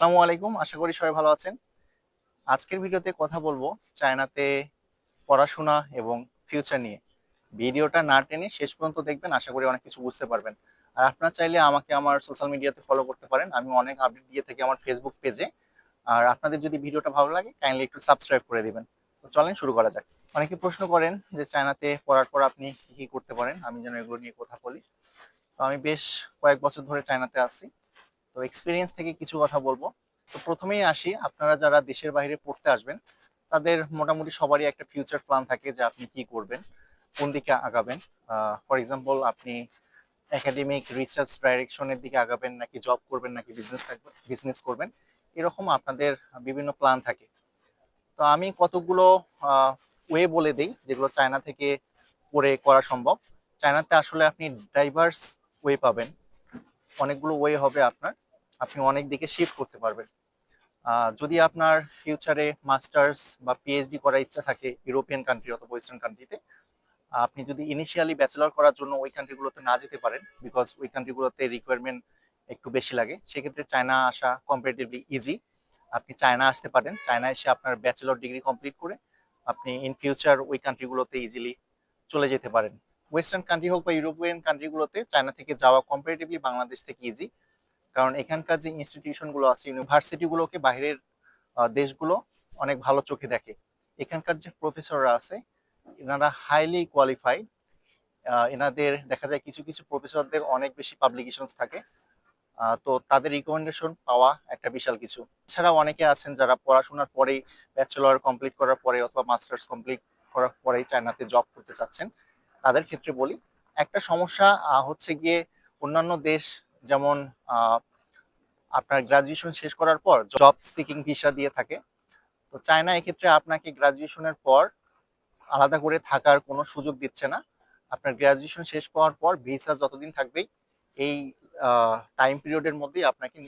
আসসালামু আলাইকুম, আশা করি সবাই ভালো আছেন। আজকের ভিডিওতে কথা বলব চায়নাতে পড়াশোনা এবং ফিউচার নিয়ে। ভিডিওটা না টেনে শেষ পর্যন্ত দেখবেন, আশা করি অনেক কিছু বুঝতে পারবেন। আর আপনারা চাইলে আমাকে আমার সোশ্যাল মিডিয়াতে ফলো করতে পারেন। আমি অনেক আপডেট দিয়ে থাকি আমার ফেসবুক পেজে আর আপনাদের যদি ভিডিওটা ভালো লাগে কাইন্ডলি একটু সাবস্ক্রাইব করে দিবেন। তো চলেন শুরু করা যাক। অনেকে প্রশ্ন করেন যে চায়নাতে পড়ার পর আপনি কি কি করতে পারেন? আমি যেন এগুলো নিয়ে কথা বলি। তো আমি বেশ কয়েক বছর ধরে চায়নাতে আছি। তো এক্সপিরিয়েন্স থেকে কিছু কথা বলব। তো প্রথমেই আসি, আপনারা যারা দেশের বাইরে পড়তে আসবেন, তাদের মোটামুটি সবারই একটা ফিউচার প্ল্যান থাকে যে আপনি কি করবেন, কোন দিকে আগাবেন। ফর এক্সাম্পল আপনি একাডেমিক রিসার্চ ডাইরেকশনের দিকে আগাবেন, নাকি জব করবেন, নাকি বিজনেস থাকবেন বিজনেস করবেন, এরকম আপনাদের বিভিন্ন প্ল্যান থাকে। তো আমি কতগুলো ওয়ে বলে দিই, যেগুলো চায়না থেকে করে করা সম্ভব। চায়নাতে আসলে আপনি ডাইভার্স ওয়ে পাবেন। অনেকগুলো ওয়ে হবে আপনার। আপনি অনেক দিকে শিফট করতে পারবেন। যদি আপনার ফিউচারে মাস্টার্স বা পিএইচডি করার ইচ্ছা থাকে ইউরোপিয়ান কান্ট্রি অথবা ওয়েস্টার্ন কান্ট্রিতে আপনি যদি ইনিশিয়ালি ব্যাচেলর করার জন্য ওই কান্ট্রিগুলোতে না যেতে পারেন বিকজ ওই কান্ট্রিগুলোতে রিকোয়ারমেন্ট একটু বেশি লাগে, সেক্ষেত্রে চায়না আসা কম্পারেটিভলি ইজি আপনি চায়না আসতে পারেন চায়না এসে আপনার ব্যাচেলর ডিগ্রি কমপ্লিট করে আপনি ইন ফিউচার ওই কান্ট্রিগুলোতে ইজিলি চলে যেতে পারেন। ওয়েস্টার্ন কান্ট্রি হোক বা ইউরোপিয়ান কান্ট্রিগুলোতে চায়না থেকে যাওয়া কম্পারেটিভলি বাংলাদেশ থেকে ইজি কারণ এখানকার যে ইনস্টিটিউশনগুলো আছে ইউনিভার্সিটি গুলোকে বাইরের দেশগুলো অনেক ভালো চোখে দেখে। এখানকার যে প্রফেসররা আছে, এনারা হাইলি কোয়ালিফাইড এনাদের দেখা যায় কিছু কিছু প্রফেসরদের অনেক বেশি পাবলিকেশনস থাকে। তো তাদের রিকমেন্ডেশন পাওয়া একটা বিশাল কিছু। এছাড়া অনেকে আছেন যারা পড়াশোনার পরেই ব্যাচেলর কমপ্লিট করার পরে অথবা মাস্টার্স কমপ্লিট করার পরেই চায়নাতে জব করতে চাচ্ছেন। তাদের ক্ষেত্রে বলি, একটা সমস্যা হচ্ছে গিয়ে অন্যান্য দেশ যেমন আপনার গ্রাজুয়েশন শেষ করার পর জব সিকিং ভিসা দিয়ে থাকে। তো চায়না এক্ষেত্রে আপনাকে গ্রাজুয়েশনের পর আলাদা করে থাকার কোনো সুযোগ দিচ্ছে না। আপনার গ্রাজুয়েশন শেষ হওয়ার পর ভিসা যতদিন থাকবেই, এই টাইম পিরিয়ডের মধ্যেই আপনাকে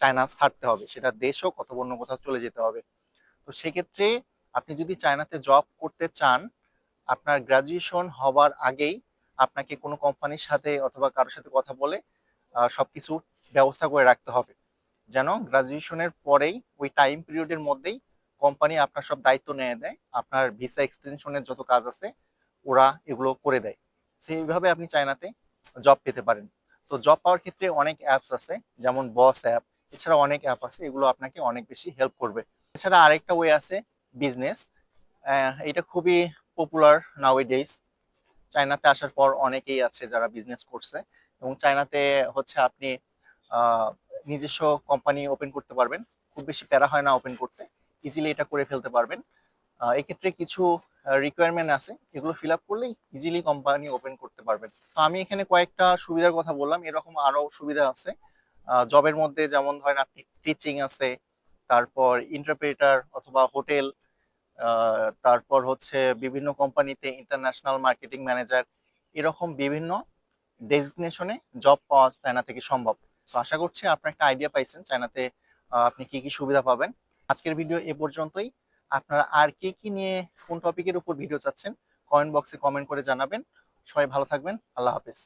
চায়না ছাড়তে হবে। সেটা দেশ হোক অথবা অন্য কোথাও চলে যেতে হবে। তো সেক্ষেত্রে আপনি যদি চায়নাতে জব করতে চান আপনার গ্রাজুয়েশন হবার আগেই আপনাকে কোনো কোম্পানির সাথে অথবা কারোর সাথে কথা বলে আহ, সবকিছু ব্যবস্থা করে রাখতে হবে। যেন গ্রাজুয়েশনের পরেই ওই টাইম পিরিয়ডের মধ্যেই কোম্পানি আপনার সব দায়িত্ব নিয়ে দেয় আপনার ভিসা এক্সটেনশনের যত কাজ আছে ওরা এগুলো করে দেয়। সেইভাবে আপনি চায়নাতে জব পেতে পারেন। তো জব পাওয়ার ক্ষেত্রে অনেক অ্যাপস আছে যেমন বস অ্যাপ এছাড়া অনেক অ্যাপ আছে এগুলো আপনাকে অনেক বেশি হেল্প করবে। এছাড়া আরেকটা ওয়ে আছে বিজনেস এটা খুবই পপুলার নাও ডেইস চায়নাতে আসার পর অনেকেই আছে যারা বিজনেস করছে এবং চায়নাতে হচ্ছে আপনি নিজস্ব কোম্পানি ওপেন করতে পারবেন। খুব বেশি প্যারা হয় না ওপেন করতে। ইজিলি এটা করে ফেলতে পারবেন। এক্ষেত্রে কিছু রিকোয়ারমেন্ট আছে এগুলো ফিল আপ করলেই ইজিলি কোম্পানি ওপেন করতে পারবেন। তো আমি এখানে কয়েকটা সুবিধার কথা বললাম। এরকম আরও সুবিধা আছে। জবের মধ্যে যেমন ধরেন আপনি টিচিং আছে, তারপর ইন্টারপ্রেটার অথবা হোটেল তারপর হচ্ছে বিভিন্ন কোম্পানিতে ইন্টারন্যাশনাল মার্কেটিং ম্যানেজার এরকম বিভিন্ন ডেজিগনেশনে জব পাওয়া চায়না থেকে সম্ভব। তো আশা করছি আপনার একটা আইডিয়া পাইছেন চায়নাতে আপনি কি কি সুবিধা পাবেন। আজকের ভিডিও এ পর্যন্তই। আপনারা আর কি কি নিয়ে কোন টপিকের উপর ভিডিও চাচ্ছেন কমেন্ট বক্সে কমেন্ট করে জানাবেন। সবাই ভালো থাকবেন। আল্লাহ হাফেজ।